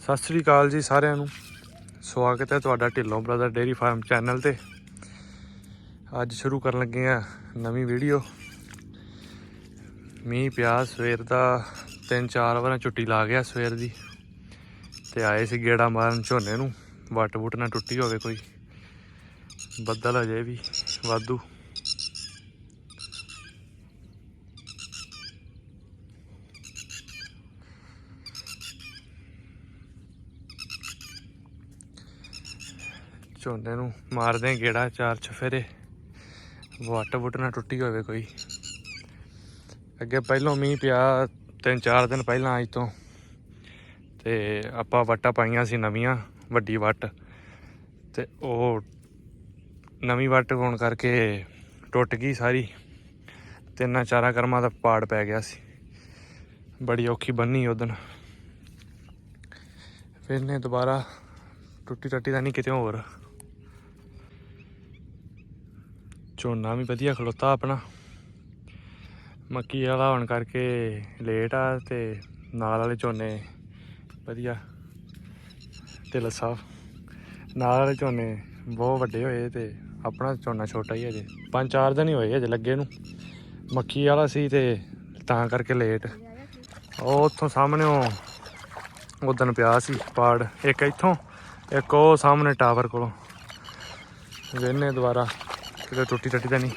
ਸਤਿ ਸ੍ਰੀ ਅਕਾਲ ਜੀ ਸਾਰਿਆਂ ਨੂੰ। ਸਵਾਗਤ ਹੈ ਤੁਹਾਡਾ Dhillon brother dairy farm channel ਤੇ। ਅੱਜ ਸ਼ੁਰੂ ਕਰਨ ਲੱਗੇ ਆ ਨਵੀਂ ਵੀਡੀਓ ਮੀਂਹ ਪਿਆ, ਸਵੇਰ ਦਾ ਤਿੰਨ ਚਾਰ ਵਾਰਾਂ ਛੁੱਟੀ ਲਾ ਗਿਆ ਸਵੇਰ ਦੀ। ਤੇ ਆਏ ਸੀ ਗੇੜਾ ਮਾਰਨ ਝੋਨੇ ਨੂੰ, ਵੱਟ ਵੁੱਟ ਨਾ ਟੁੱਟੀ ਹੋਵੇ ਕੋਈ। ਬੱਦਲ ਅਜੇ ਵੀ, ਵਾਧੂ। ਝੋਨੇ ਨੂੰ ਮਾਰਦੇ ਗੇੜਾ ਚਾਰ ਚਫੇਰੇ। ਵੱਟ ਵੁੱਟ ਨਾ ਟੁੱਟੀ ਹੋਵੇ ਕੋਈ। ਅੱਗੇ ਪਹਿਲੋਂ ਮੀਂਹ ਪਿਆ, ਤਿੰਨ ਚਾਰ ਦਿਨ ਪਹਿਲਾਂ ਅੱਜ ਤੋਂ। ਤੇ ਆਪਾਂ ਵੱਟਾਂ ਪਾਈਆਂ ਸੀ ਨਵੀਆਂ, ਵੱਡੀ ਵੱਟ। ਤੇ ਉਹ ਨਵੀਂ ਵੱਟ ਹੋਣ ਕਰਕੇ ਟੁੱਟ ਗਈ ਸਾਰੀ। ਤਿੰਨਾਂ ਚਾਰਾਂ ਕਰਮਾਂ ਦਾ ਪਾੜ ਪੈ ਗਿਆ ਸੀ। ਬੜੀ ਔਖੀ ਬੰਨੀ ਉਦਣ ਫਿਰ ਨੇ ਦੁਬਾਰਾ ਟੁੱਟੀ ਟੱਟੀ ਤਾਂ ਨਹੀਂ ਕਿਤੇ ਹੋਰ। ਝੋਨਾ ਵੀ ਵਧੀਆ ਖਲੋਤਾ ਆਪਣਾ। ਮੱਕੀ ਵਾਲਾ ਹੋਣ ਕਰਕੇ ਲੇਟ ਆ ਤੇ ਨਾਲ ਵਾਲੇ ਝੋਨੇ ਵਧੀਆ। ਢਿੱਲ ਸਾਹਿਬ ਨਾਲ ਵਾਲੇ ਝੋਨੇ ਬਹੁਤ ਵੱਡੇ ਹੋਏ ਤੇ ਆਪਣਾ ਝੋਨਾ ਛੋਟਾ ਹੀ ਅਜੇ ਪੰਜ ਚਾਰ ਦਿਨ ਹੀ ਹੋਏ ਅਜੇ ਲੱਗੇ ਨੂੰ। ਮੱਕੀ ਵਾਲਾ ਸੀ ਤੇ ਤਾਂ ਕਰਕੇ ਲੇਟ ਉਹ ਉੱਥੋਂ ਸਾਹਮਣੇ ਉਹ ਉਦਣ ਪਿਆ ਸੀ ਪਾੜ। ਇੱਕ ਇੱਥੋਂ, ਇੱਕ ਉਹ ਸਾਹਮਣੇ ਟਾਵਰ ਕੋਲੋਂ। ਵੇਨੇ ਦੁਬਾਰਾ। ਕਿਤੇ ਟੁੱਟੀ ਟੱਟੀ ਤਾਂ ਨਹੀਂ।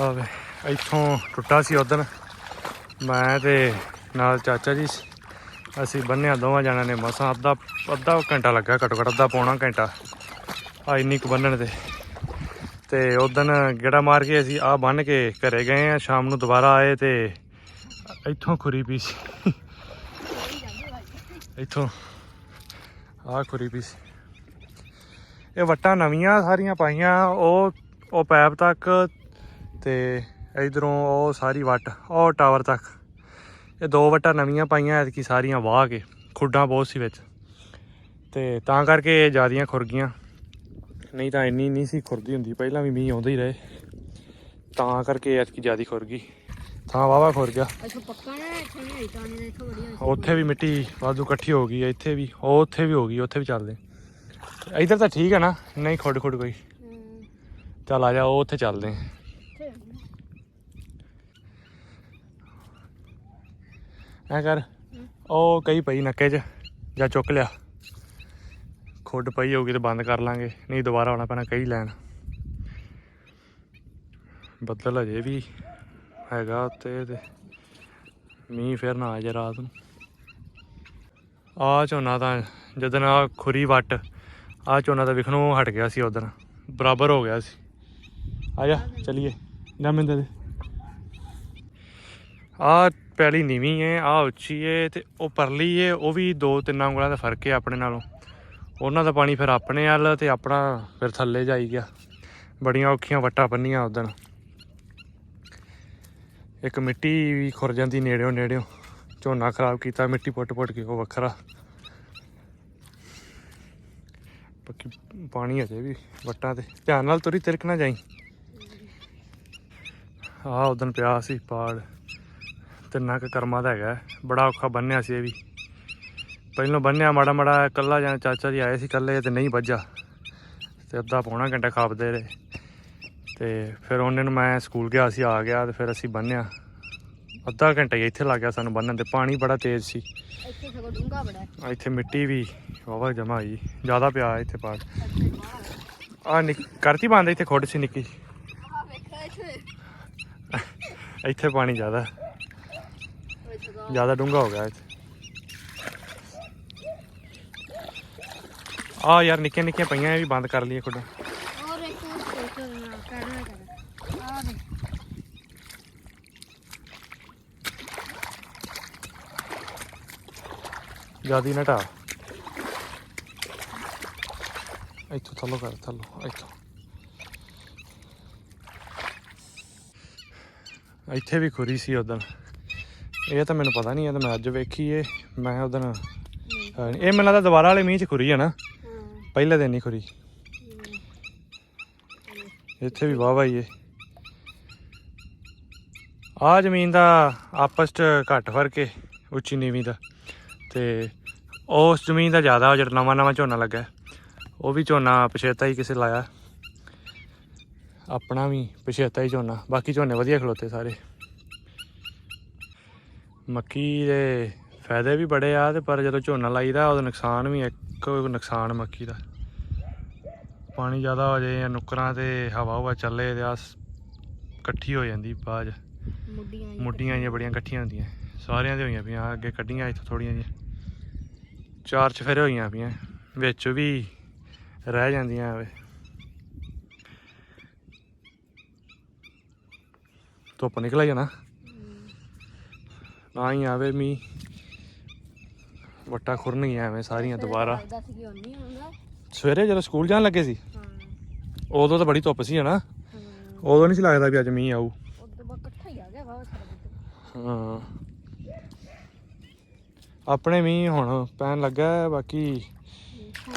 ਆਵੇ ਇੱਥੋਂ ਟੁੱਟਾ ਸੀ ਉਦਣ ਮੈਂ ਤੇ ਨਾਲ ਚਾਚਾ ਜੀ ਸੀ। ਅਸੀਂ ਬੰਨਿਆ, ਦੋਵਾਂ ਜਣਾਂ ਨੇ ਮਸਾਂ ਅੱਧਾ ਅੱਧਾ ਘੰਟਾ ਲੱਗਾ ਘੱਟੋ ਘੱਟ ਅੱਧਾ ਪੌਣਾ ਘੰਟਾ। ਆ ਇੰਨੀ ਕੁ ਬੰਨਣ ਤੇ। ਤੇ ਉਦਣ ਗੇੜਾ ਮਾਰ ਕੇ ਅਸੀਂ ਆ ਬੰਨ ਕੇ ਘਰੇ ਗਏ ਆ, ਸ਼ਾਮ ਨੂੰ ਦੁਬਾਰਾ ਆਏ ਤੇ ਇੱਥੋਂ ਖੁਰੀ ਪਈ ਸੀ। ਇੱਥੋਂ ਆ ਖੁਰੀ ਪਈ ਸੀ। ਇਹ ਵੱਟਾਂ ਨਵੀਆਂ ਸਾਰੀਆਂ ਪਾਈਆਂ ਉਹ ਉਹ ਪੈਪ ਤੱਕ ਤੇ ਇਧਰੋਂ ਉਹ ਸਾਰੀ ਵੱਟ ਉਹ ਟਾਵਰ ਤੱਕ। ਇਹ ਦੋ ਵੱਟਾਂ ਨਵੀਆਂ ਪਾਈਆਂ ਐਤਕੀ ਸਾਰੀਆਂ ਵਾਹ ਕੇ ਖੁੱਡਾਂ ਬਹੁਤ ਸੀ ਵਿੱਚ। ਤੇ ਤਾਂ ਕਰਕੇ ਇਹ ਜਿਆਦੀਆਂ ਖੁਰ ਗਈਆਂ। ਨਹੀਂ ਤਾਂ ਇੰਨੀ ਨਹੀਂ ਸੀ ਖੁਰਦੀ ਹੁੰਦੀ ਪਹਿਲਾਂ ਵੀ ਮੀਂਹ ਆਉਂਦਾ ਹੀ ਰਹੇ। ਤਾਂ ਕਰਕੇ ਐਤਕੀ ਜਿਆਦੀ ਖੁਰ ਗਈ। ਥਾਂ ਵਾਵਾ ਖੁਰ ਗਿਆ। ਅੱਛਾ ਪੱਕਾ ਨਾ ਇੱਥੇ ਨਹੀਂ ਆਈ ਤਾਂ ਨਹੀਂ ਦੇਖੋ ਬੜੀ ਉੱਥੇ ਵੀ ਮਿੱਟੀ ਵਾਧੂ ਇਕੱਠੀ ਹੋ ਗਈ ਇੱਥੇ ਵੀ ਉਹ ਉੱਥੇ ਵੀ ਹੋ ਗਈ ਉੱਥੇ ਵੀ ਚੱਲਦੇ। ਇਧਰ ਤਾਂ ਠੀਕ ਹੈ ਨਾ। ਨਹੀਂ, ਖੁੱਡ ਖੁੱਡ ਕੋਈ। ਚੱਲ ਆ ਜਾ, ਉਹ ਉੱਥੇ ਚੱਲਦੇ ਹਾਂ ਐ ਕਰ, ਉਹ ਕਈ ਪਈ ਨੱਕੇ 'ਚ, ਜਾਂ ਚੁੱਕ ਲਿਆ। ਖੁੱਡ ਪਈ ਹੋਊਗੀ ਤੇ ਬੰਦ ਕਰ ਲਾਂਗੇ, ਨਹੀਂ ਦੁਬਾਰਾ ਆਉਣਾ ਪੈਣਾ ਕਈ ਲੈਣ। ਬੱਦਲ ਅਜੇ ਵੀ ਹੈਗਾ ਉੱਤੇ ਤੇ ਮੀਂਹ ਫਿਰ ਨਾ ਆ ਜਾ ਰਾਤ ਨੂੰ। ਆ ਝੋਨਾ ਤਾਂ, ਜਦੋਂ ਆ ਖੁਰੀ ਵੱਟ ਆ ਝੋਨਾ ਤਾਂ ਵਿਖਣੋਂ ਹਟ ਗਿਆ ਸੀ ਉਦੋਂ ਬਰਾਬਰ ਹੋ ਗਿਆ ਸੀ। ਆ ਜਾ, ਚਲੀਏ। ਜਾ ਮੈਂ ਦੇ। ਆ ਪੈਲੀ ਨੀਵੀਂ ਏ ਆ ਉੱਚੀ ਏ ਤੇ ਉਹ ਪਰਲੀ ਏ, ਉਹ ਵੀ ਦੋ ਤਿੰਨ ਉਂਗਲਾਂ ਦਾ ਫ਼ਰਕ ਏ ਆਪਣੇ ਨਾਲੋਂ। ਉਹਨਾਂ ਦਾ ਪਾਣੀ ਫਿਰ ਆਪਣੇ ਵੱਲ ਤੇ ਆਪਣਾ ਫਿਰ ਥੱਲੇ ਜਾਈ ਗਿਆ। ਬੜੀਆਂ ਔਖੀਆਂ ਵੱਟਾਂ ਬੰਨੀਆਂ ਉਦੋਂ ਇੱਕ ਮਿੱਟੀ ਵੀ ਖੁਰ ਜਾਂਦੀ ਨੇੜਿਓਂ ਨੇੜਿਓਂ। ਝੋਨਾ ਖਰਾਬ ਕੀਤਾ, ਮਿੱਟੀ ਪੁੱਟ ਪੁੱਟ ਕੇ ਉਹ ਵੱਖਰਾ। ਬਾਕੀ ਪਾਣੀ ਅਜੇ ਵੀ, ਵੱਟਾਂ ਤੇ। ਧਿਆਨ ਨਾਲ ਤੁਰੀ ਤਿਰਕ ਨਾ ਜਾਈ। ਆ ਉਦੋਂ ਪਿਆ ਸੀ ਪਾੜ। ਤਿੰਨਾ ਕੁ ਕਰਮਾ ਦਾ ਹੈਗਾ। ਬੜਾ ਔਖਾ ਬੰਨਿਆ ਸੀ ਇਹ ਵੀ। ਪਹਿਲਾਂ ਬੰਨਿਆ, ਮਾੜਾ ਮਾੜਾ ਕੱਲਾ ਜਾਂ ਚਾਚਾ ਜੀ ਆਏ ਸੀ ਕੱਲੇ ਤੇ ਨਹੀਂ ਵੱਜਾ ਤੇ ਅੱਧਾ ਪੌਣਾ ਘੰਟਾ ਖਾਪਦੇ ਰਹੇ। ਤੇ ਫਿਰ ਉਹਨੇ ਨੂੰ ਮੈਂ ਸਕੂਲ ਗਿਆ ਸੀ ਆ ਗਿਆ ਤੇ ਫਿਰ ਅਸੀਂ ਬੰਨਿਆ। ਅੱਧਾ ਘੰਟਾ ਹੀ ਇੱਥੇ ਲੱਗ ਗਿਆ ਸਾਨੂੰ ਬੰਨਣ ਤੇ। ਪਾਣੀ ਬੜਾ ਤੇਜ਼ ਸੀ। ਇੱਥੇ ਸਗੋਂ ਡੂੰਗਾ ਬੜਾ ਹੈ। ਇੱਥੇ ਮਿੱਟੀ ਵੀ ਵਾਵਾ ਜਮਾ ਹੋਈ। ਜ਼ਿਆਦਾ ਪਿਆ ਇੱਥੇ ਬਾਹਰ ਆ ਨਿੱਕ ਕਰਤੀ ਬੰਦ ਇੱਥੇ ਖੁੱਡ ਸੀ ਨਿੱਕੀ। ਵੇਖਿਆ ਇੱਥੇ। ਇੱਥੇ ਪਾਣੀ ਜ਼ਿਆਦਾ। ਜ਼ਿਆਦਾ ਡੂੰਘਾ ਹੋ ਗਿਆ ਇੱਥੇ। ਆ ਯਾਰ ਨਿੱਕੀਆਂ ਨਿੱਕੀਆਂ ਪਈਆਂ ਇਹ ਵੀ ਬੰਦ ਕਰ ਲਈਏ ਖੁੱਡਾਂ ਔਰ ਇੱਕ ਸੋਚੋ ਨਾ ਕਰਨਾ ਕਰ ਆ ਦੇ ਜਿਆਦੀ ਨਾ ਢਾ ਇੱਥੋਂ ਥੱਲੋਂ ਕਰ ਥੱਲੋਂ ਇੱਥੋਂ। ਇੱਥੇ ਵੀ ਖੁਰੀ ਸੀ ਉਦੋਂ ਇਹ ਤਾਂ ਮੈਨੂੰ ਪਤਾ ਨਹੀਂ ਇਹ ਤਾਂ ਮੈਂ ਅੱਜ ਵੇਖੀ ਏ। ਮੈਂ ਉਦੋਂ ਇਹ ਮੈਨੂੰ ਲੱਗਦਾ ਦੁਬਾਰਾ ਵਾਲੇ ਮੀਂਹ ਚ ਖੁਰੀ ਹੈ ਨਾ। ਹਾਂ। ਪਹਿਲੇ ਦਿਨ ਹੀ ਖੁਰੀ। ਇੱਥੇ ਵੀ ਵਾਹ ਵਾਈ ਏ। ਆ ਜ਼ਮੀਨ ਦਾ ਆਪਸ ਚ ਘੱਟ ਫ਼ਰਕ ਏ ਉੱਚੀ ਨੀਵੀਂ ਦਾ। ਤੇ ਉਸ ਜ਼ਮੀਨ ਦਾ ਜ਼ਿਆਦਾ ਜਿਹੜਾ ਨਵਾਂ ਨਵਾਂ ਝੋਨਾ ਲੱਗਾ। ਉਹ ਵੀ ਝੋਨਾ ਪਛੇਤਾ ਹੀ ਕਿਸੇ ਲਾਇਆ। ਆਪਣਾ ਵੀ ਪਛੇਤਾ ਹੀ ਝੋਨਾ ਬਾਕੀ ਝੋਨੇ ਵਧੀਆ ਖਲੋਤੇ ਸਾਰੇ। ਮੱਕੀ ਦੇ ਫਾਇਦੇ ਵੀ ਬੜੇ ਆ ਤੇ ਪਰ ਜਦੋਂ ਝੋਨਾ ਲਾਈਦਾ ਉਹਦਾ ਨੁਕਸਾਨ ਵੀ ਇੱਕ ਨੁਕਸਾਨ ਮੱਕੀ ਦਾ। ਪਾਣੀ ਜ਼ਿਆਦਾ ਹੋ ਜਾਏ ਜਾਂ ਨੁੱਕਰਾਂ ਤੇ ਹਵਾ ਹਵਾ ਚੱਲੇ ਤੇ ਆਸ ਇਕੱਠੀ ਹੋ ਜਾਂਦੀ ਬਾਜ ਮੁੱਡੀਆਂ ਮੁੱਢੀਆਂ ਜਿਹੀਆਂ ਬੜੀਆਂ ਇਕੱਠੀਆਂ ਹੁੰਦੀਆਂ। ਸਾਰਿਆਂ ਦੇ ਹੋਈਆਂ ਪਈਆਂ ਅੱਗੇ ਕੱਢੀਆਂ ਇੱਥੋਂ ਥੋੜੀਆਂ ਜਿਹੀਆਂ। ਚਾਰ ਚਫੇਰੇ ਹੋਈਆਂ ਪਈਆਂ। ਵਿੱਚ ਵੀ ਰਹਿ ਜਾਂਦੀਆਂ ਵੇ। ਧੁੱਪ ਨਿਕਲ ਆਈ ਨਾ। ਨਾ ਹੀ ਆਵੇ ਮੀ ਵੱਟਾ ਖੁਰਨ ਗਿਆ ਐਵੇਂ ਸਾਰੀਆਂ ਦੁਬਾਰਾ। ਸਵੇਰੇ ਜਦੋਂ ਸਕੂਲ ਜਾਣ ਲੱਗੇ ਸੀ ਉਦੋਂ ਤਾਂ ਬੜੀ ਧੁੱਪ ਸੀ ਹਨਾ ਉਦੋਂ ਨਹੀਂ ਸੀ ਲੱਗਦਾ ਵੀ ਅੱਜ ਮੀਂਹ ਆਊ। ਉਦੋਂ ਇਕੱਠਾ ਹੀ ਆ ਗਿਆ ਵਾ ਹਾਂ। ਆਪਣੇ ਮੀਂਹ ਹੁਣ ਪੈਣ ਲੱਗਾ ਬਾਕੀ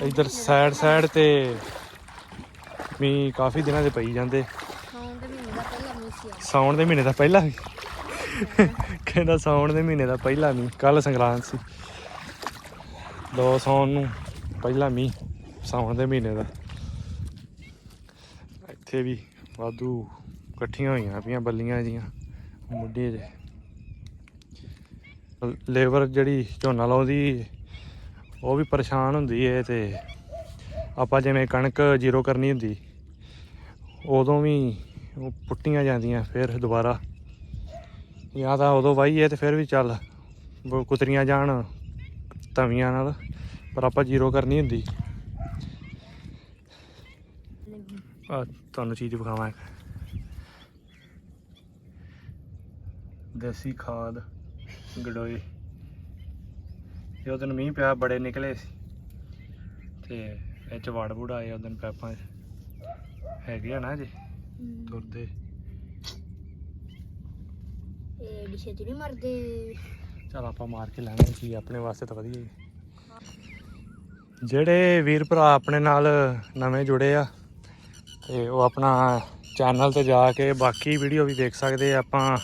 ਇਧਰ ਸਾਈਡ ਸਾਈਡ ਤੇ ਮੀਂਹ ਕਾਫੀ ਦਿਨਾਂ ਦੇ ਪਈ ਜਾਂਦੇ। ਸਾਉਣ ਦੇ ਮਹੀਨੇ ਦਾ ਪਹਿਲਾ ਦੇ ਦਾ ਵੀ? ਕਹਿੰਦਾ ਸਾਉਣ ਦੇ ਮਹੀਨੇ ਦਾ ਪਹਿਲਾ ਮੀਂਹ ਕੱਲ ਸੰਗਰਾਂਦ ਸੀ। ਦੋ ਸਾਉਣ ਨੂੰ ਪਹਿਲਾ ਮੀਂਹ ਸਾਉਣ ਦੇ ਮਹੀਨੇ ਦਾ। ਇੱਥੇ ਵੀ ਵਾਧੂ ਇਕੱਠੀਆਂ ਹੋਈਆਂ ਪਈਆਂ ਬੱਲੀਆਂ ਜੀਆਂ ਮੁੱਢੇ ਜੇ। ਲੇਬਰ ਜਿਹੜੀ ਝੋਨਾ ਲਾਉਂਦੀ, ਉਹ ਵੀ ਪਰੇਸ਼ਾਨ ਹੁੰਦੀ ਏ ਤੇ ਆਪਾਂ ਜਿਵੇਂ ਕਣਕ ਜ਼ੀਰੋ ਕਰਨੀ ਹੁੰਦੀ, ਉਦੋਂ ਵੀ ਉਹ ਪੁੱਟੀਆਂ ਜਾਂਦੀਆਂ ਫਿਰ ਦੁਬਾਰਾ। ਜਾਂ ਤਾਂ ਉਦੋਂ ਵਾਹੀਏ ਤੇ ਫਿਰ ਵੀ ਚੱਲ ਕੁਤਰੀਆਂ ਜਾਣ ਤਵੀਆਂ ਨਾਲ, ਪਰ ਆਪਾਂ ਜ਼ੀਰੋ ਕਰਨੀ ਹੁੰਦੀ। ਆ ਤੁਹਾਨੂੰ ਚੀਜ਼ ਵਿਖਾਵਾਂ ਇੱਕ। ਦੇਸੀ ਖਾਦ। ਗਡੋਏ ਇਹ ਉਹ ਦਿਨ ਮੀਂਹ ਪਿਆ ਬੜੇ ਨਿਕਲੇ ਸੀ। ਤੇ ਇਹ ਚ ਵੜ ਵੁੜ ਆਏ ਉਹ ਦਿਨ ਪੈਪਾਂ ਹੈਗੇ ਆ ਨਾ ਜੀ ਤੁਰਦੇ। ਇਹ ਨਹੀਂ ਮਰਦੇ? ਚਲ ਆਪਾਂ ਮਾਰ ਕੇ ਲੈਣੇ ਸੀ ਆਪਣੇ ਵਾਸਤੇ ਤਾਂ ਵਧੀਆ ਹੀ। ਜਿਹੜੇ ਵੀਰ ਭਰਾ ਆਪਣੇ ਨਾਲ ਨਵੇਂ ਜੁੜੇ ਆ ਤੇ ਉਹ ਆਪਣਾ ਚੈਨਲ ਤੇ ਜਾ ਕੇ ਬਾਕੀ ਵੀਡੀਓ ਵੀ ਦੇਖ ਸਕਦੇ ਆ ਆਪਾਂ।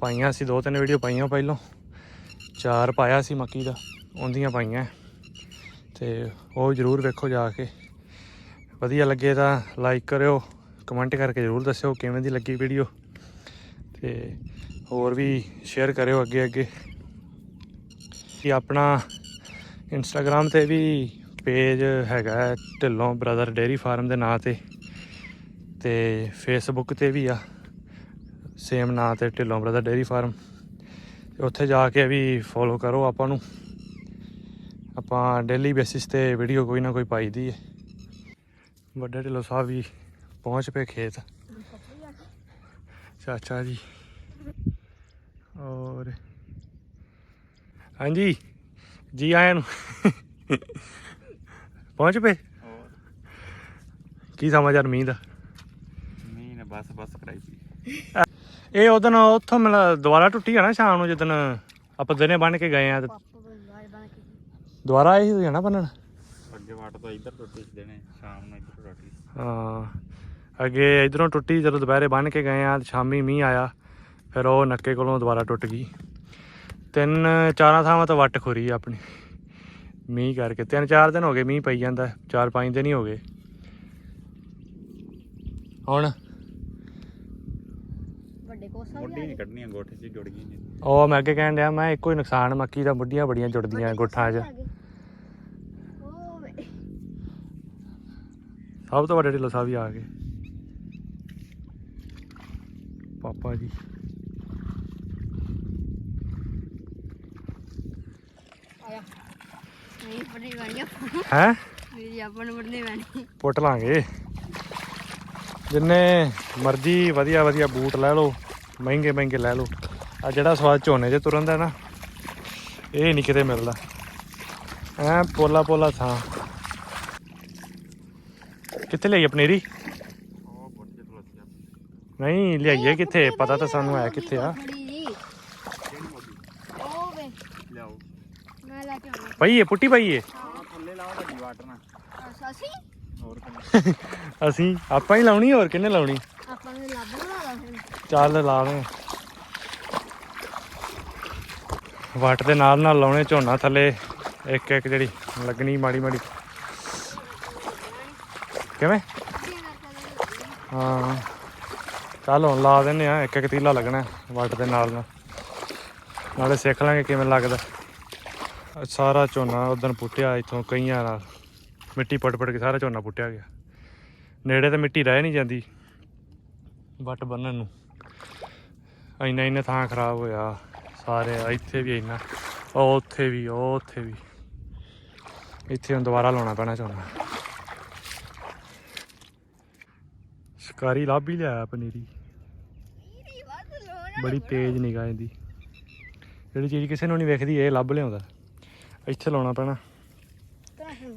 ਪਾਈਆਂ ਸੀ, ਦੋ ਤਿੰਨ ਵੀਡੀਓ ਪਾਈਆਂ ਪਹਿਲੋਂ। ਚਾਰ ਪਾਇਆ ਸੀ ਮੱਕੀ ਦਾ, ਉਹਦੀਆਂ ਪਾਈਆਂ। ਤੇ ਉਹ ਜਰੂਰ ਵੇਖੋ ਜਾ ਕੇ। ਵਧੀਆ ਲੱਗੇ ਤਾਂ ਲਾਈਕ ਕਰਿਓ ਕਮੈਂਟ ਕਰਕੇ ਜਰੂਰ ਦੱਸਿਓ ਕਿਵੇਂ ਦੀ ਲੱਗੀ ਵੀਡੀਓ ਤੇ ਹੋਰ ਵੀ ਸ਼ੇਅਰ ਕਰਿਓ ਅੱਗੇ ਅੱਗੇ। ਕਿ ਆਪਣਾ ਇੰਸਟਾਗ੍ਰam ਤੇ ਵੀ ਪੇਜ ਹੈਗਾ ਢਿੱਲੋਂ ਬ੍ਰਦਰ ਡੇਅਰੀ ਫਾਰਮ ਦੇ ਨਾਂ ਤੇ। ਤੇ ਫੇਸਬੁੱਕ ਤੇ ਵੀ ਆ। ਸੇਮ ਨਾਂ ਤੇ ਢਿੱਲੋਂ ਬ੍ਰਦਰ ਡੇਅਰੀ ਫਾਰਮ ਤੇ ਉੱਥੇ ਜਾ ਕੇ ਵੀ ਫੋਲੋ ਕਰੋ ਆਪਾਂ ਨੂੰ। ਆਪਾਂ ਡੇਲੀ ਬੇਸਿਸ ਤੇ ਵੀਡੀਓ ਕੋਈ ਨਾ ਕੋਈ ਪਾਈਦੀ ਹੈ ਵੱਡੇ ਢਿੱਲੋਂ ਸਾਹਿਬ ਵੀ ਪਹੁੰਚ ਪਏ ਖੇਤ। ਚਾਚਾ ਜੀ। ਔਰ ਹਾਂਜੀ, ਜੀ ਆਇਆਂ ਨੂੰ। ਪਹੁੰਚ ਪਏ? ਕੀ ਸਮਾਚਾਰ ਮੀਂਹ ਦਾ? ਮੀਂਹ ਨਾ ਬਸ ਬਸ ਕਰਾਈ ਸੀ। ਇਹ ਉਦੋਂ ਉੱਥੋਂ ਮਿਲ ਦੁਬਾਰਾ ਟੁੱਟੀ ਆ ਨਾ ਸ਼ਾਮ ਨੂੰ ਜਦੋਂ ਆਪਾਂ ਦਿਨੇ ਬੰਨ ਕੇ ਗਏ ਆ ਤੇ ਦੁਬਾਰਾ ਆਈ ਹੋਈ ਨਾ ਬੰਨਣ? ਅੱਗੇ ਵਾਟ ਤੋਂ ਇੱਧਰ ਟੁੱਟੀ ਸੀ ਦੇਣੇ ਸ਼ਾਮ ਨੂੰ ਇੱਧਰ ਟੁੱਟੀ ਹਾਂ ਅੱਗੇ ਇਧਰੋਂ ਟੁੱਟੀ ਜਦੋਂ ਦੁਪਹਿਰੇ ਬੰਨ ਕੇ ਗਏ ਆ ਤੇ ਸ਼ਾਮੀ ਮੀਂਹ ਆਇਆ ਫਿਰ ਉਹ ਨੱਕੇ ਕੋਲੋਂ ਦੁਬਾਰਾ ਟੁੱਟ ਗਈ। ਤਿੰਨ ਚਾਰਾਂ ਥਾਵਾਂ ਤੋਂ ਵੱਟ ਖੁਰੀ ਆਪਣੀ। ਮੀਂਹ ਕਰਕੇ ਤਿੰਨ ਚਾਰ ਦਿਨ ਹੋ ਗਏ ਮੀਂਹ ਪਈ ਜਾਂਦਾ ਚਾਰ ਪੰਜ ਦਿਨ ਹੀ ਹੋ ਗਏ। ਹੁਣ? ਮੋਢੀ ਨਹੀਂ ਕੱਢਣੀਆਂ ਗੋਠੇ 'ਚ ਜੁੜ ਗਈਆਂ ਜੀ ਉਹ ਮੈਂ ਅੱਗੇ ਕਹਿਣ ਡਿਆ ਮੈਂ ਇੱਕੋ ਹੀ ਨੁਕਸਾਨ ਮੱਕੀ ਦਾ ਮੁੱਢੀਆਂ ਬੜੀਆਂ ਜੁੜਦੀਆਂ ਗੁੱਠਾਂ 'ਚ। ਸਭ ਤੋਂ ਵੱਡੇ ਢਿੱਲੋਂ ਸਾਹਿਬ ਵੀ ਆ ਗਏ। ਪਾਪਾ ਜੀ। ਆਇਆ। ਨਹੀਂ ਬਣੀ ਬਣੀ ਹੈ? ਮੇਰੀ ਆਪਾਂ ਨੂੰ ਬਣੀ ਬਣੀ ਪੁੱਟ ਲਾਂਗੇ। ਜਿੰਨੇ ਮਰਜ਼ੀ ਵਧੀਆ ਵਧੀਆ ਬੂਟ ਲੈ ਲਓ। ਮਹਿੰਗੇ ਮਹਿੰਗੇ ਲੈ ਲਓ। ਆ ਜਿਹੜਾ ਸਵਾਦ ਝੋਨੇ 'ਚ ਤੁਰਨ ਦਾ ਨਾ ਇਹ ਨਹੀਂ ਕਿਤੇ ਮਿਲਦਾ। ਐ ਪੋਲਾ ਪੋਲਾ ਥਾਂ। ਕਿੱਥੇ ਲਈ ਪਨੀਰੀ? ਨਹੀਂ ਲਿਆਈਏ ਕਿੱਥੇ? ਪਤਾ ਤਾਂ ਸਾਨੂੰ ਹੈ ਕਿੱਥੇ ਆ। ਆਉਣਾ ਪਈਏ ਪੁੱਟੀ ਪਈਏ ਹਾਂ ਥੱਲੇ ਲਾਓ ਵੱਡੀ ਵਾਟ ਨਾ ਅਸੀਂ ਆਪਾਂ ਹੀ ਲਾਉਣੀ ਹੋਰ ਕਿੰਨੇ ਲਾਉਣੀ? ਆਪਾਂ ਨੂੰ ਲੱਭ ਬਣਾ ਲਾ ਹੁਣ ਚੱਲ ਲਾ ਲੈ ਵੱਟ ਦੇ ਨਾਲ ਨਾਲ ਲਾਉਣੇ ਝੋਨਾ ਥੱਲੇ। ਇੱਕ ਇੱਕ ਜਿਹੜੀ ਲੱਗਣੀ ਮਾੜੀ ਮਾੜੀ। ਕਿਵੇਂ? ਹਾਂ। ਚੱਲ ਹੁਣ ਲਾ ਦਿੰਨੇ ਆ ਇੱਕ ਇੱਕ ਤੀਲਾ ਲੱਗਣਾ ਵੱਟ ਦੇ ਨਾਲ ਨਾਲ। ਨਾਲੇ ਸਿੱਖ ਲਾਂਗੇ ਕਿਵੇਂ ਲੱਗਦਾ। ਸਾਰਾ ਝੋਨਾ ਉਦੋਂ ਪੁੱਟਿਆ ਇੱਥੋਂ ਕਈਆਂ ਨਾਲ। ਮਿੱਟੀ ਪਟ ਪਟ ਕੇ ਸਾਰਾ ਝੋਨਾ ਪੁੱਟਿਆ ਗਿਆ। ਨੇੜੇ ਤੇ ਮਿੱਟੀ ਰਹਿ ਨਹੀਂ ਜਾਂਦੀ। ਵੱਟ ਬੰਨਣ ਨੂੰ। ਇੰਨਾ ਇੰਨਾ ਥਾਂ ਖਰਾਬ ਹੋਇਆ। ਸਾਰੇ ਇੱਥੇ ਵੀ ਇੰਨਾ ਉਹ ਉੱਥੇ ਵੀ ਉਹ ਉੱਥੇ ਵੀ। ਇੱਥੇ ਹੁਣ ਦੁਬਾਰਾ ਲਾਉਣਾ ਪੈਣਾ ਝੋਨਾ। ਸ਼ਿਕਾਰੀ ਲੱਭ ਹੀ ਲਿਆ ਪਨੀਰੀ ਬੜੀ ਤੇਜ਼ ਨਿਗਾਹ ਇਹਦੀ। ਜਿਹੜੀ ਚੀਜ਼ ਕਿਸੇ ਨੂੰ ਨਹੀਂ ਵੇਖਦੀ ਇਹ ਲੱਭ ਲਿਆਉਂਦਾ। ਇੱਥੇ ਲਾਉਣਾ ਪੈਣਾ।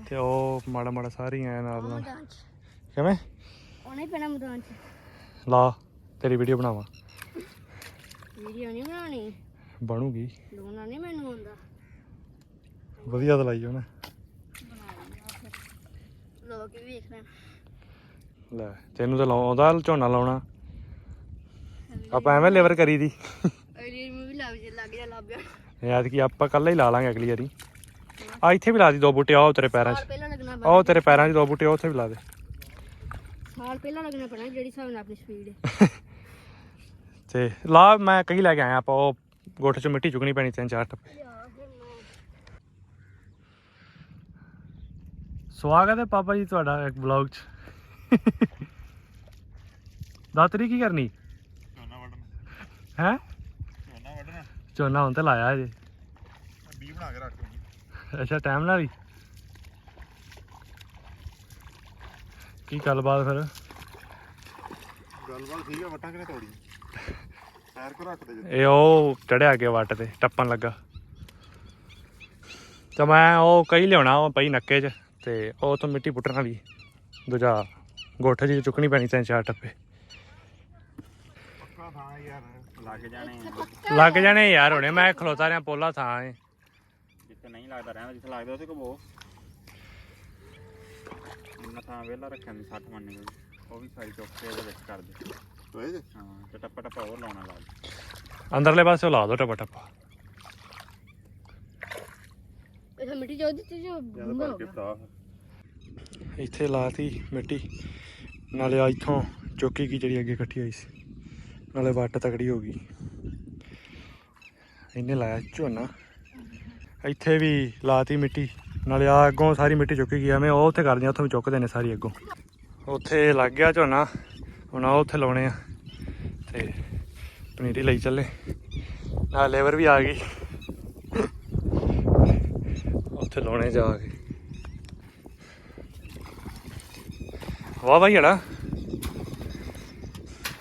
ਤੇ ਉਹ ਮਾੜਾ ਮਾੜਾ ਸਾਰੀ ਐ ਨਾਲ ਨਾਲ। ਕਿਵੇਂ? ਉਹਨੇ ਪੈਣਾ ਮੈਦਾਨ ਚ। ਲਾ ਤੇਰੀ ਵੀਡੀਓ ਬਣਾਵਾਂ। ਵੀਡੀਓ ਨਹੀਂ ਬਣਾਉਣੀ। ਬਣੂਗੀ। ਲੋਣਾ ਨਹੀਂ ਮੈਨੂੰ ਆਉਂਦਾ। ਵਧੀਆ ਤਾਂ ਲਾਈ ਉਹਨੇ। ਲੋਕ ਵੀ ਵੇਖ ਲੈਣ ਲੈ ਤੈਨੂੰ ਤਾਂ ਲਾਉਂਦਾ ਝੋਨਾ ਲਾਉਣਾ। ਆਪਾਂ ਐਵੇਂ ਲੇਬਰ ਕਰੀ ਦੀ। ਅਗਲੀ ਨੂੰ ਵੀ ਲੱਗ ਜੇ ਲੱਗ ਜਾ ਲੱਭ ਜਾ। ਯਾਦ ਕੀ ਆਪਾਂ ਕੱਲਾ ਹੀ ਲਾ ਲਾਂਗੇ ਅਗਲੀ ਵਾਰੀ। ਆ ਇੱਥੇ ਵੀ ਲਾ ਦੀ ਦੋ ਬੂਟੇ ਆਓ ਤੇਰੇ ਪੈਰਾਂ 'ਚ। ਆਓ ਤੇਰੇ ਪੈਰਾਂ 'ਚ ਦੋ ਬੂਟੇ ਉੱਥੇ ਵੀ ਲਾ ਦੇ। ਸਾਲ ਪਹਿਲਾਂ ਲੱਗਣਾ ਪੈਣਾ ਜਿਹੜੀ ਹਿਸਾਬ ਨਾਲ ਆਪਣੀ ਸਪੀਡ ਹੈ ਤੇ ਲਾ ਮੈਂ ਕਈ ਲੈ ਕੇ ਆਇਆ ਆਪਾਂ ਉਹ ਗੁੱਠ 'ਚ ਮਿੱਟੀ ਚੁਗਣੀ ਪੈਣੀ ਤਿੰਨ ਚਾਰ ਟੱਪੇ। ਸਵਾਗਤ ਹੈ ਪਾਪਾ ਜੀ ਤੁਹਾਡਾ ਇੱਕ ਵਲੌਗ 'ਚ। ਦਾਤਰੀ ਕੀ ਕਰਨੀ? ਝੋਨਾ ਵੱਢਣਾ। ਹੈ? ਝੋਨਾ ਵੱਢਣਾ। ਝੋਨਾ ਹੁਣ ਤੇ ਲਾਇਆ ਜੇ ਬੀ ਬਣਾ ਕੇ ਰੱਖ ਅੱਛਾ ਟਾਈਮ ਨਾਲ ਹੀ? ਕੀ ਗੱਲਬਾਤ ਫਿਰ? ਗੱਲਬਾਤ ਠੀਕ ਹੈ ਵਟਾਂ ਕਿਨੇ ਤੋੜੀ ਪੈਰ ਕੋ ਰੱਖ ਦੇ ਜੀ ਇਹ ਉਹ ਚੜਿਆ ਗਿਆ ਵੱਟ ਤੇ ਟੱਪਣ ਲੱਗਾ। ਤਾਂ ਮੈਂ ਉਹ ਕਈ ਲਿਆਉਣਾ ਉਹ ਪਈ ਨੱਕੇ 'ਚ ਤੇ ਉਹ ਤੋਂ ਮਿੱਟੀ ਪੁੱਟਣ ਵਾਲੀ। ਦੂਜਾ ਗੋਠੇ 'ਚ ਚੁੱਕਣੀ ਪੈਣੀ ਤਿੰਨ ਚਾਰ ਟੱਪੇ। ਪੱਕਾ ਥਾਂ ਯਾਰ। ਲੱਗ ਜਾਣੇ। ਲੱਗ ਜਾਣੇ ਯਾਰ ਹੁਣੇ ਮੈਂ ਖਲੋਤਾ ਰਿਆਂ ਪੋਲਾ ਥਾਂ ਏ ਜਿੱਥੇ ਨਹੀਂ ਲੱਗਦਾ ਰਹਿਣਾ ਜਿੱਥੇ ਲੱਗਦਾ ਉੱਥੇ ਕੋ ਬੋ ਇੰਨਾ ਥਾਂ ਵੇਲਾ ਰੱਖਣ ਦੀ 60 ਮੰਨੇ ਉਹ ਵੀ ਸਾਰੀ ਚੁੱਕ ਕੇ ਇਹਦੇ ਵਿੱਚ ਕਰ ਦੇ। ਓਏ ਹਾਂ ਤੇ ਟੱਪਾ ਟੱਪਾ ਹੋਰ ਲਾਉਣਾ ਲਾ ਦੇ ਅੰਦਰਲੇ ਪਾਸੇ ਲਾ ਦੋ ਟੱਪਾ ਟੱਪਾ। ਇਹ ਮਿੱਟੀ ਜੋ ਦਿੱਤੀ ਜੋ ਗੁੰਗਾ ਹੋ ਗਿਆ ਭਰਾ ਇੱਥੇ ਲਾਤੀ ਮਿੱਟੀ। ਨਾਲੇ ਆ ਇੱਥੋਂ ਚੌਕੀ ਕੀ ਜਿਹੜੀ ਅੱਗੇ ਇਕੱਠੀ ਹੋਈ ਸੀ। ਨਾਲੇ ਵੱਟ ਤਕੜੀ ਹੋ ਗਈ। ਇਹਨੇ ਲਾਇਆ ਝੋਨਾ। ਇੱਥੇ ਵੀ ਲਾਤੀ ਮਿੱਟੀ। ਨਾਲੇ ਆ ਅੱਗੋਂ ਸਾਰੀ ਮਿੱਟੀ ਚੁੱਕੀ ਗਈ ਐਵੇਂ ਉਹ ਉੱਥੇ ਕਰਦੇ ਆ ਉੱਥੋਂ ਵੀ ਚੁੱਕਦੇ ਨੇ ਸਾਰੀ ਅੱਗੋਂ। ਉੱਥੇ ਲੱਗ ਗਿਆ ਝੋਨਾ। ਹੁਣ ਆ ਉੱਥੇ ਲਾਉਣੇ ਆ। ਤੇ ਪਨੀਰੀ ਲਈ ਚੱਲੇ। ਨਾਲ ਲੇਬਰ ਵੀ ਆ ਗਈ। ਉੱਥੇ ਲਾਉਣੇ ਜਾ ਕੇ। ਵਾਹ ਭਾਈ ਹੜਾ।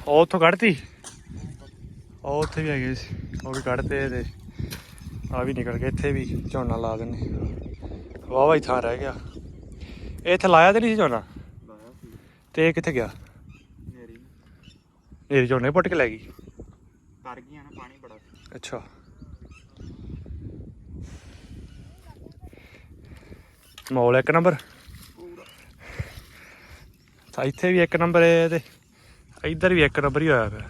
ਉਹ ਉੱਥੋਂ ਕੱਢਤੀ? ਉਹ ਉੱਥੇ ਵੀ ਹੈਗੇ ਸੀ। ਉਹ ਵੀ ਕੱਢਤੇ ਤੇ ਆ ਵੀ ਨਿਕਲ ਗਏ। ਇੱਥੇ ਵੀ ਝੋਨਾ ਲਾ ਦਿੰਨੇ ਵਾਹ ਭਾਈ ਥਾਂ ਰਹਿ ਗਿਆ। ਇੱਥੇ ਲਾਇਆ ਤੇ ਨਹੀਂ ਸੀ ਝੋਨਾ? ਤੇ ਇਹ ਕਿੱਥੇ ਗਿਆ? ਇਹ ਝੋਨੇ ਪੁੱਟ ਕੇ ਲੈ ਗਈ? ਕਰ ਗਈਆਂ ਨਾ ਪਾਣੀ ਬੜਾ। ਅੱਛਾ। ਮੌਲ ਇੱਕ ਨੰਬਰ? ਤਾਂ ਇੱਥੇ ਵੀ ਇੱਕ ਨੰਬਰ ਹੈ ਤੇ ਇੱਧਰ ਵੀ ਇੱਕ ਨੰਬਰ ਹੀ ਹੋਇਆ ਪਿਆ।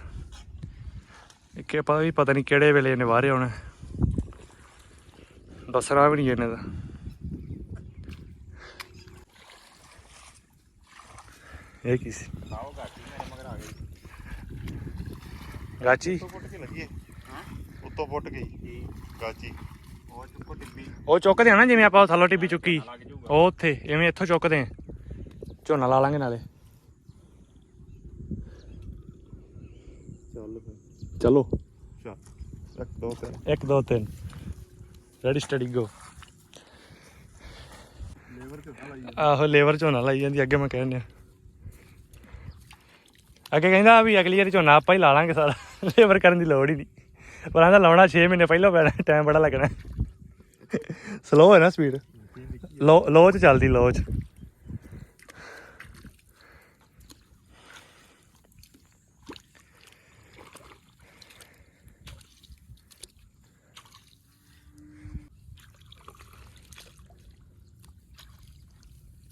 ਇੱਕੇ ਪਤਾ ਵੀ ਪਤਾ ਨਹੀਂ ਕਿਹੜੇ ਵੇਲੇ ਇਹਨੇ ਵਾਰੇ ਆਉਣਾ। ਦੱਸਣਾ ਵੀ ਨਹੀਂ ਇਹਨੇ ਦਾ। ਇਹ ਕੀ ਸੀ? ਆਓ ਗਈ ਗਾਚੀ? ਉੱਤੋਂ ਪੁੱਟ ਕੇ ਲੱਗੀ ਹਾਂ? ਉੱਤੋਂ ਪੁੱਟ ਗਈ ਗਾਚੀ। ਉਹ ਚੁੱਕੋ ਟਿੱਬੀ ਉਹ ਚੁੱਕਦੇ ਆ ਨਾ ਜਿਵੇਂ ਆਪਾਂ ਥੱਲੋਂ ਟਿੱਬੀ ਚੁੱਕੀ। ਉਹ ਉੱਥੇ ਐਵੇਂ ਇੱਥੋਂ ਚੁੱਕਦੇ ਆ। ਝੋਨਾ ਲਾ ਲਾਂਗੇ ਨਾਲੇ। ਚੱਲ ਫਿਰ। ਚਲੋ। ਚੱਲ। ਇੱਕ ਦੋ ਤਿੰਨ। 1 2 3 ਰੈਡੀ ਸਟੱਡੀ ਗੋ ਆਹੋ ਲੇਬਰ ਝੋਨਾ ਲਾਈ ਜਾਂਦੀ ਅੱਗੇ ਮੈਂ ਕਹਿਣ ਡਿਆ। ਅੱਗੇ ਕਹਿੰਦਾ ਵੀ ਅਗਲੀ ਵਾਰੀ ਝੋਨਾ ਆਪਾਂ ਹੀ ਲਾ ਲਾਂਗੇ ਸਾਰਾ। ਲੇਬਰ ਕਰਨ ਦੀ ਲੋੜ ਹੀ ਨਹੀਂ। ਪਰ ਆਂਦਾ ਲਾਉਣਾ 6 ਮਹੀਨੇ ਪਹਿਲਾਂ ਪੈਣਾ ਟਾਈਮ ਬੜਾ ਲੱਗਣਾ। ਸਲੋ ਹੈ ਨਾ ਸਪੀਡ ਲੋ ਲੋ ਚ ਚੱਲਦੀ ਲੋ ਚ।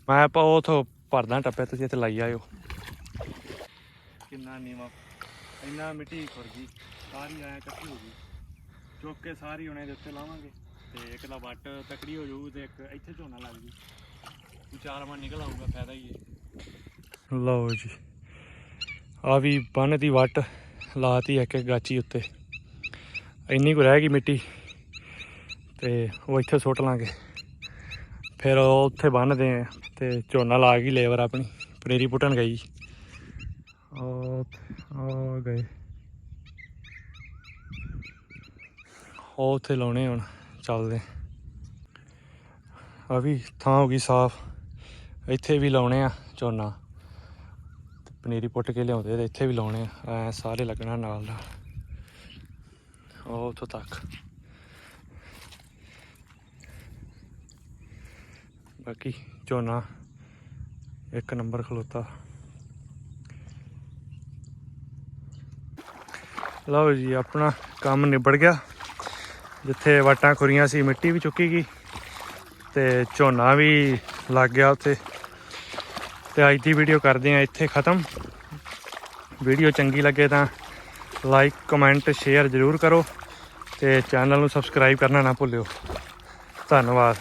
ਮੈਂ ਆਪਾਂ ਉਥੋਂ ਭਰਦਾ ਟੱਪੇ ਤੁਸੀਂ ਇੱਥੇ ਲਾਈ ਆਇਓ। ਕਿੰਨਾ ਨੀਵਾ ਇੰਨਾ ਮਿੱਟੀ ਖੁਰ ਗਈ, ਸਾਰੀ ਐ ਇਕੱਠੀ ਹੋ ਗਈ। ਚੁੱਕ ਕੇ ਸਾਰੀ ਹੁਣੇ ਦੇ ਉੱਤੇ ਲਾਵਾਂਗੇ ਤੇ ਇੱਕ ਦਾ ਵੱਟ ਤਕੜੀ ਹੋ ਜਾਊ ਤੇ ਇੱਕ ਇੱਥੇ ਝੋਨਾ ਲੱਗ ਜੂ। ਤੂੰ ਚਾਰ ਨਿਕਲ ਆਊਗਾ, ਫਾਇਦਾ ਹੀ ਹੈ। ਲਓ ਜੀ ਆ ਵੀ ਬੰਨ ਦੀ ਵੱਟ ਲਾਤੀ ਇੱਕ ਇੱਕ ਗਾਚੀ ਉੱਤੇ। ਇੰਨੀ ਕੁ ਰਹਿ ਗਈ ਮਿੱਟੀ ਤੇ ਉਹ ਇੱਥੇ ਸੁੱਟ ਲਾਂਗੇ। ਫਿਰ ਉਹ ਉੱਥੇ ਬੰਨਦੇ ਆ ਤੇ ਝੋਨਾ ਲਾ ਗਈ ਲੇਬਰ ਆਪਣੀ, ਪਨੀਰੀ ਪੁੱਟਣ ਗਈ। ਉਹ ਆ ਗਏ ਉਹ ਉੱਥੇ ਲਾਉਣੇ ਹੁਣ, ਚੱਲਦੇ। ਆ ਵੀ ਥਾਂ ਹੋ ਗਈ ਸਾਫ਼। ਇੱਥੇ ਵੀ ਲਾਉਣੇ ਆ ਝੋਨਾ। ਤੇ ਪਨੀਰੀ ਪੁੱਟ ਕੇ ਲਿਆਉਂਦੇ ਤੇ ਇੱਥੇ ਵੀ ਲਾਉਣੇ ਆ। ਐ ਸਾਰੇ ਲੱਗਣਾ ਨਾਲ ਨਾਲ। ਉਹ ਉੱਥੋਂ ਤੱਕ। ਬਾਕੀ ਝੋਨਾ ਇੱਕ ਨੰਬਰ ਖਲੋਤਾ। ਲਓ ਜੀ, ਆਪਣਾ ਕੰਮ ਨਿਬੜ ਗਿਆ। ਜਿੱਥੇ ਵਾਟਾਂ ਖੁਰੀਆਂ ਸੀ, ਮਿੱਟੀ ਵੀ ਚੁੱਕੀ ਗਈ ਤੇ ਝੋਨਾ ਵੀ ਲੱਗ ਗਿਆ ਉੱਥੇ। ਤੇ ਅੱਜ ਦੀ ਵੀਡੀਓ ਕਰਦੇ ਆ ਇੱਥੇ ਖਤਮ। ਵੀਡੀਓ ਚੰਗੀ ਲੱਗੇ ਤਾਂ ਲਾਈਕ ਕਮੈਂਟ ਸ਼ੇਅਰ ਜ਼ਰੂਰ ਕਰੋ ਤੇ ਚੈਨਲ ਨੂੰ ਸਬਸਕ੍ਰਾਈਬ ਕਰਨਾ ਨਾ ਭੁੱਲਿਓ। ਧੰਨਵਾਦ।